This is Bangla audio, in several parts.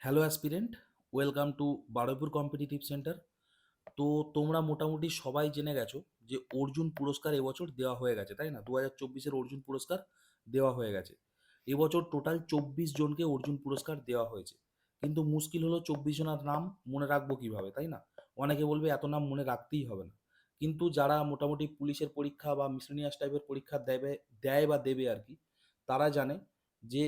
Hello aspirant welcome to Baruipur competitive centre তো তোমরা মোটামুটি সবাই জেনে গেছো যে অর্জুন পুরস্কার এবছর দেওয়া হয়ে গেছে, তাই না? দু হাজার চব্বিশের অর্জুন পুরস্কার দেওয়া হয়ে গেছে। এবছর টোটাল চব্বিশ জনকে অর্জুন পুরস্কার দেওয়া হয়েছে। কিন্তু মুশকিল হলো চব্বিশ জনের নাম মনে রাখব কীভাবে, তাই না? অনেকে বলবে এত নাম মনে রাখতেই হবে না। কিন্তু যারা মোটামুটি পুলিশের পরীক্ষা বা মিসলেনিয়াস টাইপের পরীক্ষা দেবে, দেয় বা দেবে আর কি, তারা জানে যে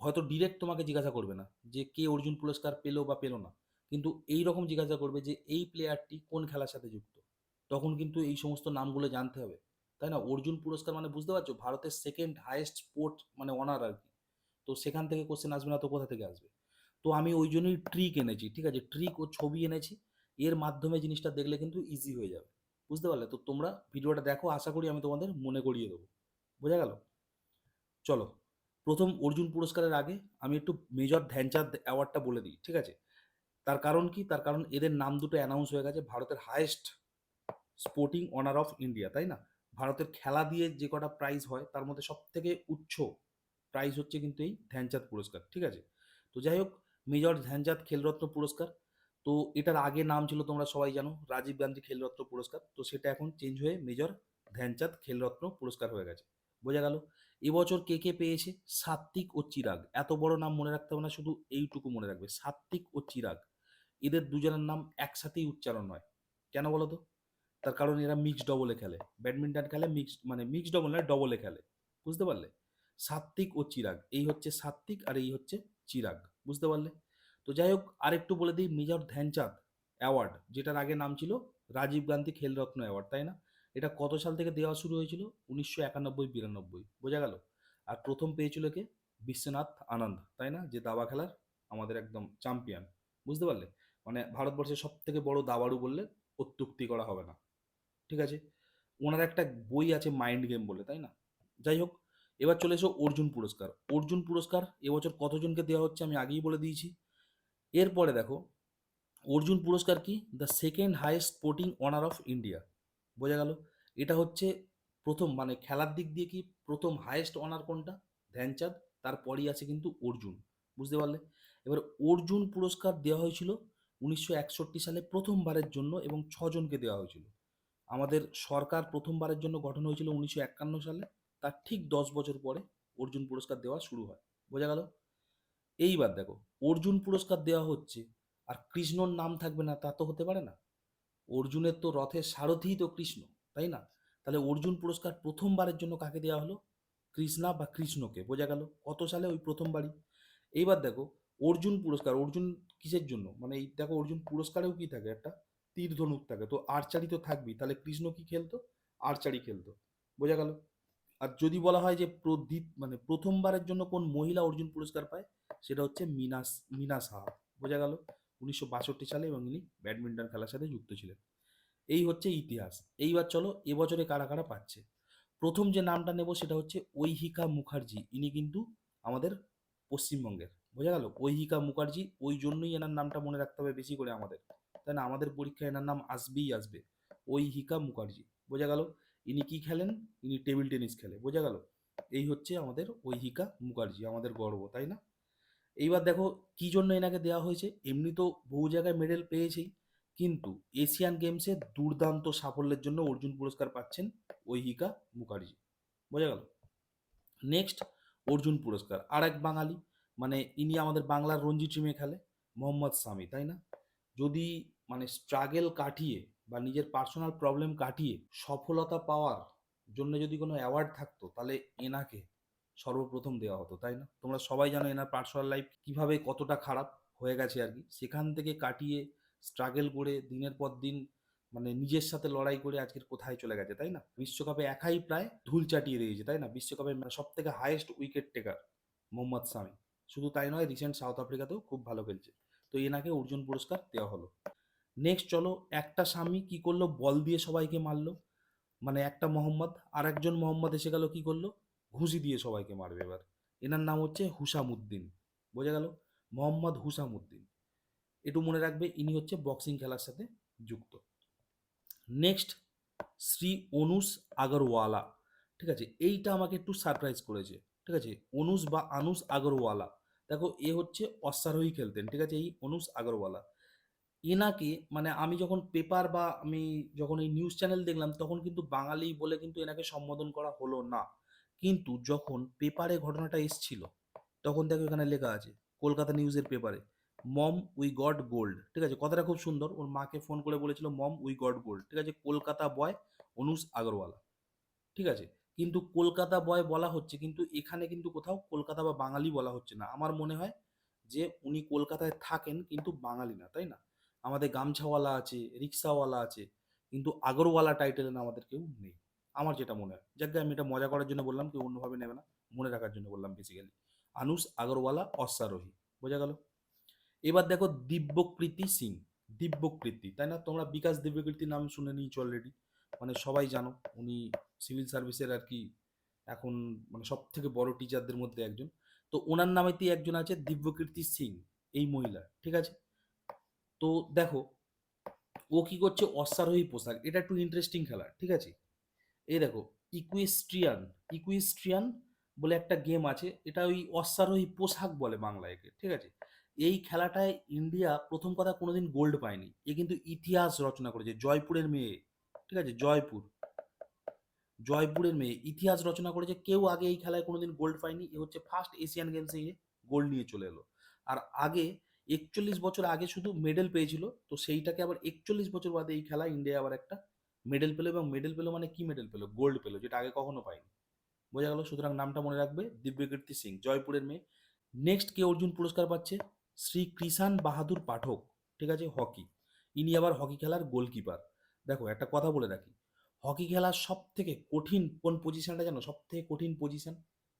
হয়তো ডিরেক্ট তোমাকে জিজ্ঞাসা করবে না যে কে অর্জুন পুরস্কার পেল বা পেল না। কিন্তু এই রকম জিজ্ঞাসা করবে যে এই প্লেয়ারটি কোন খেলার সাথে যুক্ত? তখন কিন্তু এই সমস্ত নামগুলো জানতে হবে। তাই না? অর্জুন পুরস্কার মানে বুঝতে পারছ? ভারতের সেকেন্ড হায়েস্ট স্পোর্ট মানে অনার আর কি। তো সেখান থেকে কোশ্চেন আসবে না তো কোথা থেকে আসবে? তো আমি ওই জন্যই ট্রিক এনেছি, ঠিক আছে? ট্রিক ও ছবি এনেছি। এর মাধ্যমে জিনিসটা দেখলে কিন্তু ইজি হয়ে যাবে। বুঝতে পারলে? তো তোমরা ভিডিওটা দেখো, আশা করি আমি তোমাদের মনে করিয়ে দেবো। বোঝা গেল? চলো। প্রথম অর্জুন পুরস্কারের আগে আমি একটু মেজর ধ্যানচাঁদ অ্যাওয়ার্ডটা বলে দিই, ঠিক আছে? তার কারণ কি? তার কারণ এদের নাম দুটো অ্যানাউন্স হয়ে গেছে, ভারতের highest sporting honour of India তাই না? ভারতের খেলা দিয়ে যে কটা প্রাইজ হয়, তার মধ্যে সব থেকে উচ্চ প্রাইজ হচ্ছে কিন্তু এই ধ্যানচাঁদ পুরস্কার, ঠিক আছে? তো যাই হোক, মেজর ধ্যানচাঁদ খেলরত্ন পুরস্কার, তো এটার আগে নাম ছিল তোমরা সবাই জানো, রাজীব গান্ধী খেলরত্ন পুরস্কার, তো সেটা এখন চেঞ্জ হয়ে মেজর ধ্যানচাঁদ খেলরত্ন পুরস্কার হয়ে গেছে, বোঝা গেল? এবছর কে কে পেয়েছে? সাত্বিক ও চিরাগ। এত বড় নাম মনে রাখতে হবে না, শুধু এইটুকু মনে রাখবে। সাত্বিক ও চিরাগ। এদের দুজনের নাম একসাথেই উচ্চারণ হয়। কেন বলো তো? তার কারণ এরা মিক্স ডবলে খেলে। ব্যাডমিন্টন খেলে মিক্স মানে মিক্স ডবল নয় ডবলে খেলে। বুঝতে পারলে? সাত্বিক ও চিরাগ। এই হচ্ছে সাত্বিক আর এই হচ্ছে চিরাগ। বুঝতে পারলে? তো যাই হোক, আরেকটু বলে দিই, মেজর ধ্যানচাঁদ অ্যাওয়ার্ড যেটার আগে নাম ছিল রাজীব গান্ধী খেলরত্ন অ্যাওয়ার্ড তাই না? এটা কত সাল থেকে দেওয়া শুরু হয়েছিল? উনিশশো একানব্বই, বিরানব্বই। বোঝা গেল? আর প্রথম পেয়েছিল কে? বিশ্বনাথ আনন্দ, তাই না? যে দাবা খেলার আমাদের একদম চ্যাম্পিয়ন বুঝতে পারলে? মানে ভারতবর্ষের সব থেকে বড় দাবাড়ু বললে অত্যুক্তি করা হবে না। ঠিক আছে? ওনার একটা বই আছে মাইন্ড গেম বলে, তাই না? যাই হোক, এবার চলে এসো অর্জুন পুরস্কার। অর্জুন পুরস্কার এবছর কতজনকে দেওয়া হচ্ছে আমি আগেই বলে দিয়েছি। এরপরে দেখো, অর্জুন পুরস্কার কি? The second highest sporting honour of India বোঝা গেল। এটা হচ্ছে প্রথম মানে খেলার দিক দিয়ে কি প্রথম হায়েস্ট অনার কোনটা? ধ্যানচাঁদ। তারপরই আছে কিন্তু অর্জুন। বুঝতে পারলে? এবার অর্জুন পুরস্কার দেওয়া হয়েছিল উনিশশো একষট্টি সালে প্রথমবারের জন্য এবং ছজনকে দেওয়া হয়েছিল। আমাদের সরকার প্রথমবারের জন্য গঠন হয়েছিল উনিশশো একান্ন সালে। তার ঠিক দশ বছর পরে অর্জুন পুরস্কার দেওয়া শুরু হয়। বোঝা গেল? এইবার দেখো, অর্জুন পুরস্কার দেওয়া হচ্ছে আর কৃষ্ণর নাম থাকবে না, তা তো হতে পারে না। অর্জুনের তো রথের সারথিই তো কৃষ্ণ, তাই না? তাহলে অর্জুন পুরস্কার প্রথমবারের জন্য কাকে দেওয়া হলো? কৃষ্ণা বা কৃষ্ণকে, বোঝা গেল? কত সালে? ওই প্রথমবারই। এইবার দেখো, অর্জুন পুরস্কার, অর্জুন কিসের জন্য? মানে এই দেখো, অর্জুন পুরস্কারেও কি থাকে? একটা তীর ধনুক থাকে। তো আর্চারি তো থাকবেই, তাহলে কৃষ্ণ কি খেলতো? আর্চারি খেলতো, বোঝা গেল? আর যদি বলা হয় যে প্রদীপ মানে প্রথমবারের জন্য কোন মহিলা অর্জুন পুরস্কার পায়? সেটা হচ্ছে মিনাস মিনা সাহা বোঝা গেল? উনিশশো বাষট্টি সালে এবং ইনি ব্যাডমিন্টন খেলার সাথে যুক্ত ছিলেন। এই হচ্ছে ইতিহাস। এইবার চলো, এবছরে কারা কারা পাচ্ছে? প্রথম যে নামটা নেব সেটা হচ্ছে ঐহিকা মুখার্জি। ইনি কিন্তু আমাদের পশ্চিমবঙ্গের। বোঝা গেল? ঐহিকা মুখার্জি, ওই জন্যই এনার নামটা মনে রাখতে হবে বেশি করে আমাদের। তাই না? আমাদের পরীক্ষায় এনার নাম আসবেই আসবে। ঐহিকা মুখার্জি। বোঝা গেল? ইনি কি খেলেন? ইনি টেবিল টেনিস খেলে। বোঝা গেল? এই হচ্ছে আমাদের ঐহিকা মুখার্জি, আমাদের গর্ব, তাই না? এইবার দেখো কি জন্য এনাকে দেওয়া হয়েছে? এমনি তো বহু জায়গায় মেডেল পেয়েছেই। কিন্তু এশিয়ান গেমসে দুর্দান্ত সাফল্যের জন্য অর্জুন পুরস্কার পাচ্ছেন ঐহিকা মুখার্জি। বোঝা গেল? নেক্সট অর্জুন পুরস্কার। আর এক বাঙালি মানে ইনি আমাদের বাংলার রঞ্জি টিমে খেলে, মোহাম্মদ সামি, তাই না? যদি মানে স্ট্রাগেল কাটিয়ে বা নিজের পার্সোনাল প্রবলেম কাটিয়ে সফলতা পাওয়ার জন্য যদি কোনো অ্যাওয়ার্ড থাকতো, তাহলে এনাকে সর্বপ্রথম দেওয়া হতো, তাই না? তোমরা সবাই জানো এনার পার্সোনাল লাইফ কীভাবে কতটা খারাপ হয়ে গেছে আর কি। সেখান থেকে কাটিয়ে স্ট্রাগল করে দিনের পর দিন মানে নিজের সাথে লড়াই করে আজকের কোথায় চলে গেছে, তাই না? বিশ্বকাপে একাই প্রায় ধুল চাটিয়ে দিয়েছে, তাই না? বিশ্বকাপে সব থেকে highest wicket taker Mohammad Shami শুধু তাই নয় রিসেন্ট সাউথ আফ্রিকাতেও খুব ভালো খেলছে। তো এনাকে অর্জুন পুরস্কার দেওয়া হলো। নেক্সট চলো, একটা স্বামী কি করল? বল দিয়ে সবাইকে মারলো। মানে একটা মোহাম্মদ আর একজন মোহাম্মদ এসে গেল, কি করল? ঘুষি দিয়ে সবাইকে মারবে এবার। এনার নাম হচ্ছে হুসামুদ্দিন। বোঝা গেল? মোহাম্মদ হুসামুদ্দিন। একটু মনে রাখবে, ইনি হচ্ছে বক্সিং খেলার সাথে যুক্ত। নেক্সট শ্রী অনুস আগরওয়ালা। ঠিক আছে? এইটা আমাকে একটু সারপ্রাইজ করেছে। ঠিক আছে? অনুস বা আনুস আগরওয়ালা। দেখো, এ হচ্ছে অশ্বারোহী খেলতেন। ঠিক আছে? এই অনুজ আগরওয়ালা। এনাকে মানে আমি যখন পেপার বা আমি যখন এই নিউজ চ্যানেল দেখলাম, তখন কিন্তু বাঙালি বলে কিন্তু এনাকে সম্বোধন করা হলো না। কিন্তু যখন পেপারে ঘটনাটা এসছিল, তখন দেখো এখানে লেখা আছে, কলকাতা নিউজের পেপারে মম উই গড গোল্ড ঠিক আছে? কথাটা খুব সুন্দর। ওর মাকে ফোন করে বলেছিল মম উই গড গোল্ড ঠিক আছে? কলকাতা বয় অনুজ আগরওয়ালা। ঠিক আছে? কিন্তু কলকাতা বয় বলা হচ্ছে, কিন্তু এখানে কিন্তু কোথাও কলকাতা বা বাঙালি বলা হচ্ছে না। আমার মনে হয় যে উনি কলকাতায় থাকেন, কিন্তু বাঙালি না, তাই না? আমাদের গামছাওয়ালা আছে, রিক্সাওয়ালা আছে, কিন্তু আগরওয়ালা টাইটেলের না আমাদের কেউ নেই। আমার যেটা মনে হয়। যাকে আমি এটা মজা করার জন্য বললাম, কেউ অন্যভাবে নেবে না। মনে রাখার জন্য বললাম বেসিক্যালি আনুস আগরওয়ালা, অশ্বারোহী। বোঝা গেল? এবার দেখো দিব্যকৃতি সিং। দিব্যকৃতি, তাই না? তোমরা বিকাশ দিব্যকৃতির নাম শুনে নিয়েছো অলরেডি মানে সবাই জানো, উনি সিভিল সার্ভিসের আর কি এখন মানে সব থেকে বড় টিচারদের মধ্যে একজন। তো ওনার নামেতেই একজন আছে দিব্যকীর্তি সিং, এই মহিলা, ঠিক আছে? তো দেখো, ও কি করছে? অশ্বারোহী পোশাক। এটা একটু ইন্টারেস্টিং খেলা ঠিক আছে? এই দেখো ইকুইস্ট্রিয়ান ইকুইস্ট্রিয়ান বলে একটা গেম আছে, এটা ওই অশ্বারোহী পোশাক বলে বাংলায় একে, ঠিক আছে? এই খেলাটায় ইন্ডিয়া প্রথম কথা কোনোদিন গোল্ড পায়নি, এ কিন্তু ইতিহাস রচনা করেছে, জয়পুরের মেয়ে, ঠিক আছে? জয়পুর। জয়পুরের মেয়ে, ইতিহাস রচনা করেছে, কেউ আগে এই খেলায় কোনোদিন গোল্ড পায়নি, এ হচ্ছে ফার্স্ট এশিয়ান গেমসে গোল্ড নিয়ে চলে এলো। আর আগে, একচল্লিশ বছর আগে শুধু মেডেল পেয়েছিল, তো সেইটাকে আবার একচল্লিশ বছর বাদে এই খেলায় ইন্ডিয়া আবার একটা মেডেল পেল এবং মেডেল পেল মানে কি মেডেল পেল গোল্ড পেল যেটা আগে কখনো পায়নি বোঝা গেল, সুতরাং নামটা মনে রাখবে দিব্যকীর্তি সিং, জয়পুরের মেয়ে। নেক্সট কে অর্জুন পুরস্কার পাচ্ছে? শ্রী কৃষাণ বাহাদুর পাঠক, ঠিক আছে? হকি। ইনি আবার হকি খেলার গোলকিপার। দেখো, একটা কথা বলে রাখি। হকি খেলার সব থেকে কঠিন কোন পজিশনটা জানো? সব থেকে কঠিন পজিশন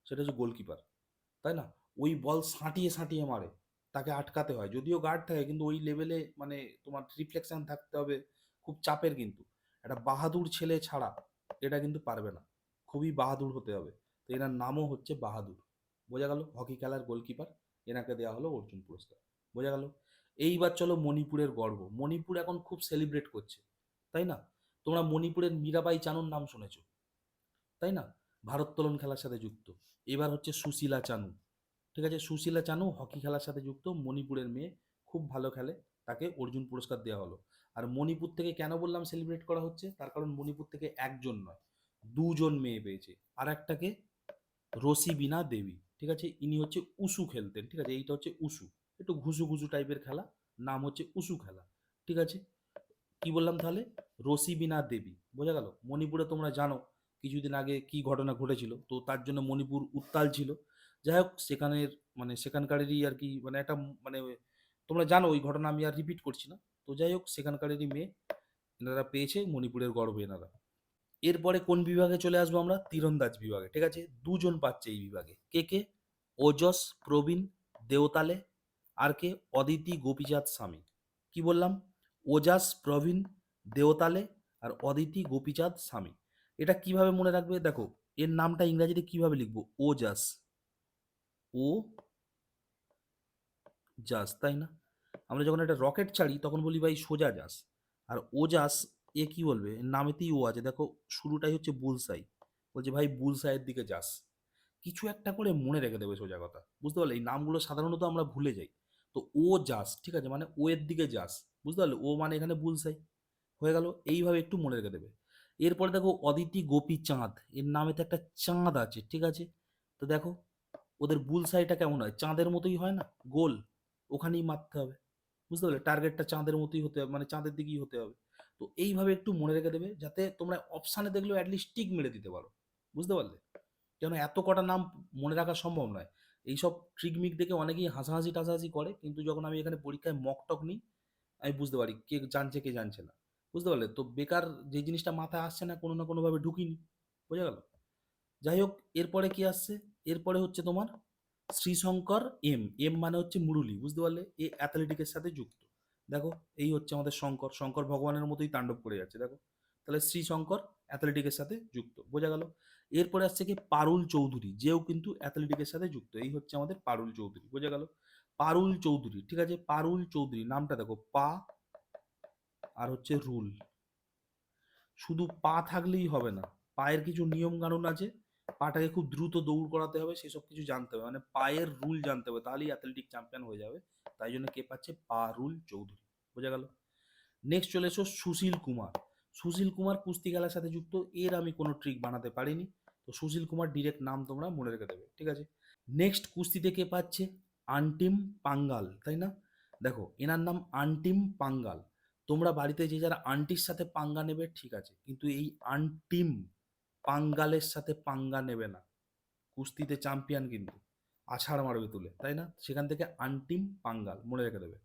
সেটা হচ্ছে গোলকিপার। তাই না? ওই বল সাঁটিয়ে সাঁটিয়ে মারে, তাকে আটকাতে হয়। যদিও গার্ড থাকে, কিন্তু ওই লেভেলে মানে তোমার রিফ্লেকশন থাকতে হবে, খুব চাপের কিন্তু। একটা বাহাদুর ছেলে ছাড়া এটা কিন্তু পারবে না। খুবই বাহাদুর হতে হবে। তো এনার নামও হচ্ছে বাহাদুর। বোঝা গেল? হকি খেলার গোলকিপার। এনাকে দেওয়া হলো অর্জুন পুরস্কার। বোঝা গেল? এইবার চলো মণিপুরের গর্ব। মণিপুর এখন খুব সেলিব্রেট করছে। তাই না? তোমরা মণিপুরের মীরাবাই চানুর নাম শুনেছো? তাই না? ভারোত্তোলন খেলার সাথে যুক্ত। এবার হচ্ছে সুশীলা চানু। ঠিক আছে? সুশীলা চানু হকি খেলার সাথে যুক্ত। মণিপুরের মেয়ে খুব ভালো খেলে। তাকে অর্জুন পুরস্কার দেওয়া হলো। আর মণিপুর থেকে কেন বললাম সেলিব্রেট করা হচ্ছে? তার কারণ মণিপুর থেকে একজন নয়, দুজন মেয়ে পেয়েছে। আর একটাকে রসিবিনা দেবী, ঠিক আছে? ইনি হচ্ছে উসু খেলতেন, ঠিক আছে? এইটা হচ্ছে উসু, একটু ঘুসু ঘুসু টাইপের খেলা, নাম হচ্ছে উসু খেলা, ঠিক আছে? কি বললাম তাহলে? রসিবিনা দেবী, বোঝা গেল? মণিপুরে তোমরা জানো কিছুদিন আগে কি ঘটনা ঘটেছিল, তো তার জন্য মণিপুর উত্তাল ছিল। যাই হোক, সেখানের মানে সেখানকারেরই আর কি মানে একটা মানে তোমরা জানো ওই ঘটনা আমি আর রিপিট করছি না। তো যাই হোক, সেখানকারেরই মেয়ে। এনারা পেয়েছে মণিপুরের গর্ব এনারা। এরপরে কোন বিভাগে চলে আসব আমরা? তীরন্দাজ বিভাগে, ঠিক আছে? দুজন পাচ্ছে এই বিভাগে। কে কে? ওজস, প্রবীণ, দেওতালে, আর কে? অদিতি গোপীচাঁদ স্বামী। কি বললাম? ওজাস, প্রবীণ, দেওতালে, আর অদিতি গোপীচাঁদ স্বামী। এটা কীভাবে মনে রাখবে? দেখো, এর নামটা ইংরাজিতে কীভাবে লিখব? ওজাস। ও জাস, তাই না? আমরা যখন একটা রকেট ছাড়ি, তখন বলি, ভাই, সোজা যাস। আর ওজাস এ কি বলবে? নামেতেই ও আছে। দেখো, শুরুটাই হচ্ছে বুলসাই। বলছে, ভাই, বুলসাইয়ের দিকে যাস। কিছু একটা করে মনে রেখে দেবে সোজা কথা। বুঝতে পারলে? এই নামগুলো সাধারণত আমরা ভুলে যাই। তো ও যাস, ঠিক আছে? মানে ও এর দিকে যাস। বুঝতে পারলে? ও মানে এখানে বুলসাই। হয়ে গেল? এইভাবে একটু মনে রেখে দেবে। এরপরে দেখো, অদিতি গোপী চাঁদ। এর নামে তো একটা চাঁদ আছে, ঠিক আছে? তো দেখো, ওদের বুলসাইটা কেমন হয়? চাঁদের মতোই হয় না? গোল। ওখানেই মারতে হবে। বুঝতে পারলে? টার্গেটটা চাঁদের মতোই হতে হবে মানে চাঁদের দিকেই হতে হবে। তো এইভাবে একটু মনে রেখে দেবে, যাতে তোমরা অপশানে দেখলেও অ্যাটলিস্ট টিক মেরে দিতে পারো। বুঝতে পারলে? কেন এত কটা নাম মনে রাখা সম্ভব নয়। এইসব ট্রিকমিক দেখে অনেকেই হাসাহাসি টাসাহাসি করে, কিন্তু যখন আমি এখানে পরীক্ষায় মক টক নিই, আমি বুঝতে পারি কে জানছে কে জানছে না। বুঝতে পারলে? তো বেকার যে জিনিসটা মাথায় আসছে না, কোনো না কোনোভাবে ঢুকিনি। বোঝা গেল? যাই হোক, এরপরে কি আসছে? এরপরে হচ্ছে তোমার শ্রীশঙ্কর এম এম মানে হচ্ছে মুরুলি, বুঝতে পারলে? এ অ্যাথলেটিকের সাথে যুক্ত। দেখো, এই হচ্ছে আমাদের শঙ্কর। শঙ্কর ভগবানের মতোই তাণ্ডব করে যাচ্ছে, দেখো। তাহলে শ্রীশঙ্কর অ্যাথলেটিকের সাথে যুক্ত, বোঝা গেল? এরপরে আসছে কি পারুল চৌধুরী, যেও কিন্তু অ্যাথলেটিকের সাথে যুক্ত। এই হচ্ছে আমাদের পারুল চৌধুরী, বোঝা গেল? পারুল চৌধুরী, ঠিক আছে? পারুল চৌধুরী, নামটা দেখো, পা আর হচ্ছে রুল। শুধু পা থাকলেই হবে না, পায়ের কিছু নিয়ম কানুন আছে পাটাকে খুব দ্রুত দৌড় করাতে হবে সেসব কিছু জানতে হবে। মানে পায়ের রুল জানতে হবে, তাহলেই অ্যাথলেটিক চ্যাম্পিয়ন হয়ে যাবে। তাই জন্য কে পাচ্ছে? পা রুল চৌধুরী। বোঝা গেল? নেক্সট চলে এসো সুশীল কুমার। সুশীল কুমার কুস্তি খেলার সাথে যুক্ত, এর আমি কোনো ট্রিক বানাতে পারিনি। তো সুশীল কুমার ডিরেক্ট নাম তোমরা মনে রেখে দেবে, ঠিক আছে? নেক্সট কুস্তিতে কে পাচ্ছে? আন্টিম পাঙ্গাল, তাই না? দেখো, এনার নাম আন্টিম পাঙ্গাল। তোমরা বাড়িতে যে যারা আন্টির সাথে পাঙ্গা নেবে, ঠিক আছে। কিন্তু এই আন্টিম পাঙ্গালের সাথে পাঙ্গা নেবে না। কুস্তিতে চ্যাম্পিয়ন কিন্তু। আছাড় মারবে তুলে, তাই না? সেখান থেকে আন্টিম পাঙ্গাল, মনে রেখে দেবে।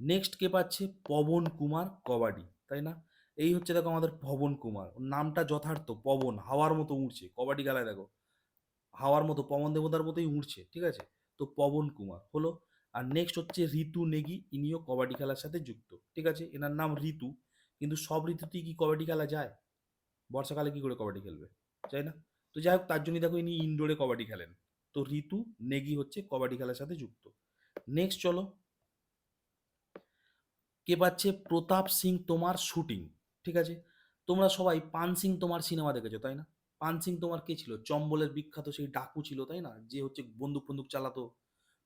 নেক্সট কে পাচ্ছে পবন কুমার কবাডি, তাই না? এই হচ্ছে দেখো আমাদের পবন কুমার। নামটা যথার্থ, পবন, হাওয়ার মতো উড়ছে। কবাডি খেলায় দেখো, হাওয়ার মতো, পবন দেবতার মতোই উড়ছে, ঠিক আছে? তো পবন কুমার হলো। আর নেক্সট হচ্ছে ঋতু নেগি, ইনিও কবাডি খেলার সাথে যুক্ত, ঠিক আছে? এনার নাম ঋতু, কিন্তু সব ঋতুতেই কি কবাডি খেলা যায়? বর্ষাকালে কী করে কবাডি খেলবে? তাই না? তো যাই হোক, তার জন্যই দেখো ইনি ইনডোরে কবাডি খেলেন। তো ঋতু, নেগি হচ্ছে কবাডি খেলার সাথে যুক্ত। নেক্সট চলো। কে পাচ্ছে? প্রতাপ সিং তোমার শুটিং ঠিক আছে? তোমরা সবাই পান সিং তোমার সিনেমা দেখেছ, তাই না? পান সিং তোমার কে ছিল? চম্বলের বিখ্যাত সেই ডাকু ছিল, তাই না? যে হচ্ছে বন্দুক বন্দুক চালাতো।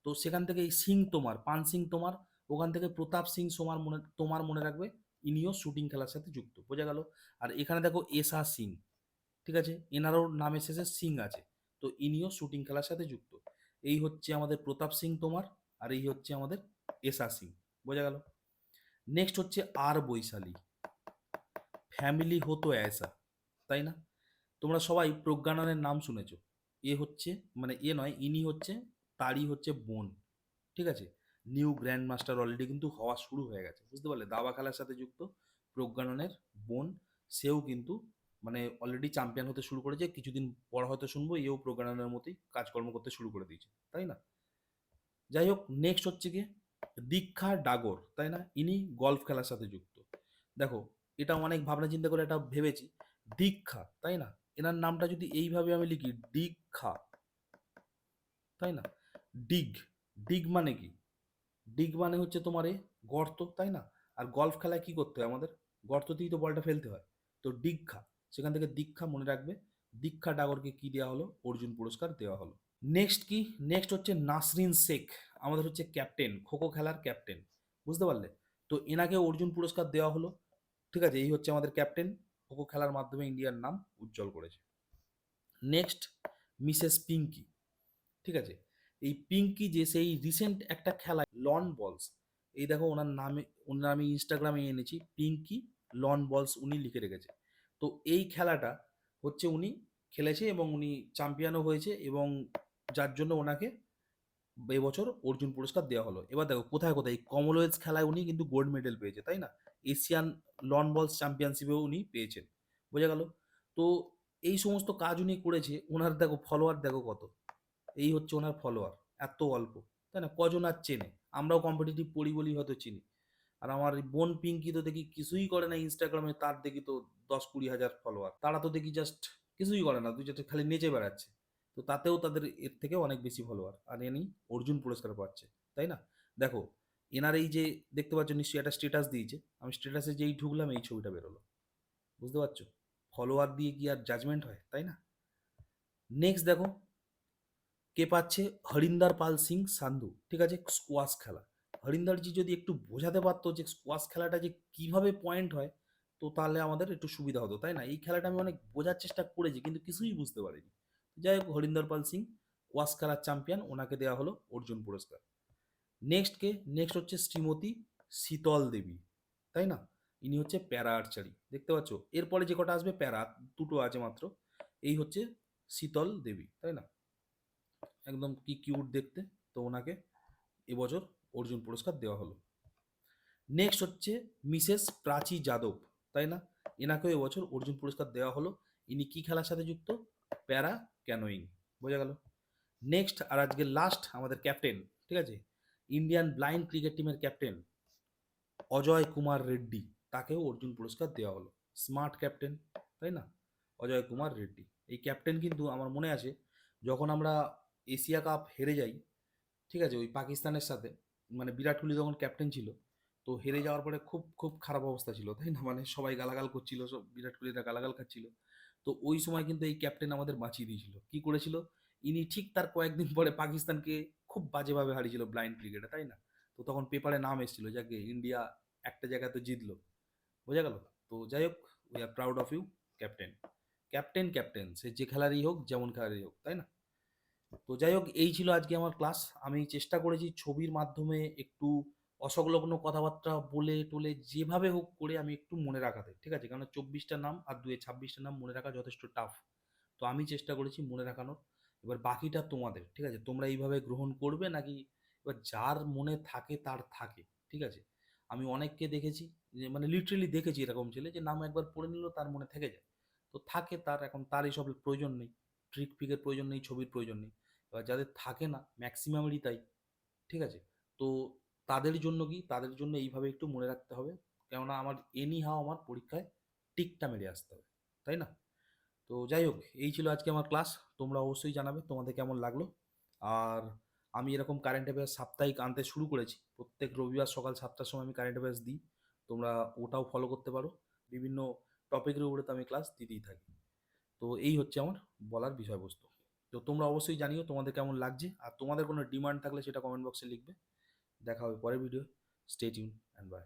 তো সেখান থেকে এই সিং তোমার, পান সিং তোমার, ওখান থেকে প্রতাপ সিং তোমার মনে তোমার মনে রাখবে। ইনিও শুটিং খেলার সাথে যুক্ত। বোঝা গেল? আর এখানে দেখো এসা সিং, ঠিক আছে? এনারও নামের শেষে সিং আছে। তো ইনিও শুটিং খেলার সাথে যুক্ত। এই হচ্ছে আমাদের প্রতাপ সিং তোমার, আর এই হচ্ছে আমাদের এসা সিং। বোঝা গেল? নেক্সট হচ্ছে আর বৈশালী। ফ্যামিলি হতো অ্যাসা তাই না? তোমরা সবাই প্রজ্ঞাননের নাম শুনেছ। এ হচ্ছে মানে এ নয়, ইনি হচ্ছে, তারই হচ্ছে বোন, ঠিক আছে? নিউ গ্র্যান্ড মাস্টার অলরেডি কিন্তু হওয়া শুরু হয়ে গেছে। বুঝতে পারলে? দাবা খেলার সাথে যুক্ত, প্রজ্ঞাননের বোন, সেও কিন্তু মানে অলরেডি চ্যাম্পিয়ন হতে শুরু করেছে। কিছুদিন পর হয়তো শুনব, এও প্রজ্ঞাননের মতোই কাজকর্ম করতে শুরু করে দিয়েছে। তাই না? যাই হোক নেক্সট হচ্ছে কি দীক্ষা ডাগর, তাই না? ইনি গলফ খেলার সাথে যুক্ত। দেখো, এটা অনেক ভাবনা চিন্তা করে এটা ভেবেছি। দীক্ষা, তাই না? এনার নামটা যদি এইভাবে আমি লিখি, দীক্ষা। তাই না? ডিগ ডিগ মানে কি? ডিগ মানে হচ্ছে তোমার এ গর্ত, তাই না? আর গলফ খেলায় কি করতে হয় আমাদের? গর্ততেই তো বলটা ফেলতে হয়। তো দীক্ষা, সেখান থেকে দীক্ষা মনে রাখবে। দীক্ষা ডাগরকে কি দেওয়া হলো? অর্জুন পুরস্কার দেওয়া হলো। নেক্সট কি? নেক্সট হচ্ছে নাসরিন শেখ, আমাদের হচ্ছে ক্যাপ্টেন খোখো খেলার ক্যাপ্টেন বুঝতে পারলে? তো এনাকে অর্জুন পুরস্কার দেওয়া হলো। ঠিক আছে, এই হচ্ছে আমাদের ক্যাপ্টেন খোখো খেলার মাধ্যমে ইন্ডিয়ার নাম উজ্জ্বল করেছে। নেক্সট মিসেস পিঙ্কি ঠিক আছে? এই পিঙ্কি যে সেই রিসেন্ট একটা খেলা লন বলস এই দেখো ওনার নামে, ওনার আমি ইনস্টাগ্রামে এনেছি পিঙ্কি লন বলস উনি লিখে রেখেছে। তো এই খেলাটা হচ্ছে উনি খেলেছে এবং উনি চ্যাম্পিয়নও হয়েছে এবং যার জন্য ওনাকে এবছর অর্জুন পুরস্কার দেওয়া হলো। এবার দেখো কোথায় কোথায় কমনওয়েলথ খেলায় উনি কিন্তু গোল্ড মেডেল পেয়েছে, তাই না? এশিয়ান লন বলস চ্যাম্পিয়নশিপেও উনি পেয়েছেন, বোঝা গেল? তো এই সমস্ত কাজ উনি করেছে, ওনার দেখো ফলোয়ার দেখো কত। এই হচ্ছে ওনার ফলোয়ার এত অল্প, তাই না? কজন আর চেনে? আমরাও কম্পিটিটিভ পড়ি বলি হয়তো চিনি। আর আমার বোন পিঙ্কি তো দেখি কিছুই করে না ইনস্টাগ্রামে তার দেখি তো দশ কুড়ি হাজার ফলোয়ার তারা তো দেখি জাস্ট কিছুই করে না দুই খালি নেচে বেড়াচ্ছে। তো তাতেও তাদের এর থেকে অনেক বেশি ফলোয়ার আর এনি অর্জুন পুরস্কার পাচ্ছে, তাই না? দেখো, এনার এই যে দেখতে পাচ্ছ, নিশ্চয়ই একটা স্ট্যাটাস দিয়েছে। আমি স্ট্যাটাসে যেই ঢুকলাম, এই ছবিটা বেরোলো। বুঝতে পারছ? ফলোয়ার দিয়ে কি আর জাজমেন্ট হয়, তাই না? নেক্সট দেখো কে পাচ্ছে? হরিন্দর পাল সিং সান্ধু, ঠিক আছে? স্কোয়াশ খেলা। হরিন্দারজি যদি একটু বোঝাতে পারতো যে স্কোয়াশ খেলাটা যে কীভাবে পয়েন্ট হয়, তো তাহলে আমাদের একটু সুবিধা হতো, তাই না? এই খেলাটা আমি অনেক বোঝার চেষ্টা করেছি, কিন্তু কিছুই বুঝতে পারিনি। যাই হোক, হরিন্দর পাল সিং ওয়াশ খেলার চ্যাম্পিয়ন ওনাকে দেওয়া হলো অর্জুন পুরস্কার। নেক্সট কে? নেক্সট হচ্ছে শ্রীমতী শীতল দেবী, তাই না? ইনি হচ্ছে প্যারা আর্চারি দেখতে পাচ্ছ? এরপরে যে কটা আসবে? প্যারা, দুটো আছে মাত্র। এই হচ্ছে শীতল দেবী, তাই না? একদম কি কিউট দেখতে, তো ওনাকে এবছর অর্জুন পুরস্কার দেওয়া হলো। নেক্সট হচ্ছে মিসেস প্রাচী যাদব, তাই না? এনাকেও এবছর অর্জুন পুরস্কার দেওয়া হলো। ইনি কি খেলার সাথে যুক্ত? প্যারা ক্যানোয়িং, বোঝা গেল? নেক্সট আর আজকে লাস্ট আমাদের ক্যাপ্টেন ঠিক আছে? ইন্ডিয়ান ব্লাইন্ড ক্রিকেট টিমের ক্যাপ্টেন অজয় কুমার রেড্ডি, তাকেও অর্জুন পুরস্কার দেওয়া হলো। স্মার্ট ক্যাপ্টেন তাই না? অজয় কুমার রেড্ডি। এই ক্যাপ্টেন কিন্তু আমার মনে আছে, যখন আমরা এশিয়া কাপ হেরে যাই, ঠিক আছে? ওই পাকিস্তানের সাথে। মানে বিরাট কোহলি যখন ক্যাপ্টেন ছিল, তো হেরে যাওয়ার পরে খুব খুব খারাপ অবস্থা ছিল, তাই না? মানে সবাই গালাগাল করছিল, সব বিরাট কোহলিরা গালাগাল খাচ্ছিল। তো ওই সময় কিন্তু এই ক্যাপ্টেন আমাদের বাঁচিয়ে দিয়েছিল। কি করেছিল? ইনি ঠিক তার কয়েকদিন পরে পাকিস্তানকে খুব বাজেভাবে হারিয়েছিল ব্লাইন্ড ক্রিকেটে তাই না? তো তখন পেপারে নাম এসেছিল, যাকে ইন্ডিয়া একটা জায়গায় তো জিতলো। বোঝা গেল? তো যাই হোক we are proud of you captain captain captain সে যে খেলারই হোক, যেমন খেলারই হোক, তাই না? তো যাই হোক, এই ছিল আজকে আমার ক্লাস। আমি চেষ্টা করেছি ছবির মাধ্যমে একটু অসংলগ্ন কথাবার্তা বলে টলে যেভাবে হোক করে আমি একটু মনে রাখাতে, ঠিক আছে? কারণ চব্বিশটা নাম আর দুয়ে ছাব্বিশটা নাম মনে রাখা যথেষ্ট টাফ তো আমি চেষ্টা করেছি মনে রাখানোর। এবার বাকিটা তোমাদের, ঠিক আছে? তোমরা এইভাবে গ্রহণ করবে নাকি? এবার যার মনে থাকে তার থাকে, ঠিক আছে? আমি অনেককে দেখেছি, যে মানে লিটারেলি দেখেছি এরকম ছেলে যে নাম একবার পড়ে নিল, তার মনে থেকে যায়। তো থাকে তার, এখন তার এইসব প্রয়োজন নেই। ট্রিক ফিকের প্রয়োজন নেই, ছবির প্রয়োজন নেই। এবার যাদের থাকে না ম্যাক্সিমামেরই তাই, ঠিক আছে? তো তাদের জন্য কি? তাদের জন্য এইভাবে একটু মনে রাখতে হবে। কেননা আমার এনি হাও আমার পরীক্ষায় টিকটা মেরে আসতে হবে, তাই না? তো যাই হোক, এই ছিল আজকে আমার ক্লাস। তোমরা অবশ্যই জানাবে তোমাদের কেমন লাগল। আর আমি এরকম কারেন্ট অ্যাফেয়ার্স সাপ্তাহিক আনতে শুরু করেছি। প্রত্যেক রবিবার সকাল সাতটার সময় আমি কারেন্ট অ্যাফেয়ার্স দিই। তোমরা ওটাও ফলো করতে পারো। বিভিন্ন টপিকের উপরে তো আমি ক্লাস দিতেই থাকি। তো এই হচ্ছে আমার বলার বিষয়বস্তু। তো তোমরা অবশ্যই জানিও তোমাদের কেমন লাগছে। আর তোমাদের কোনো ডিমান্ড থাকলে সেটা কমেন্ট বক্সে লিখবে। দেখা হবে পরের ভিডিও স্টে অ্যান্ড বাই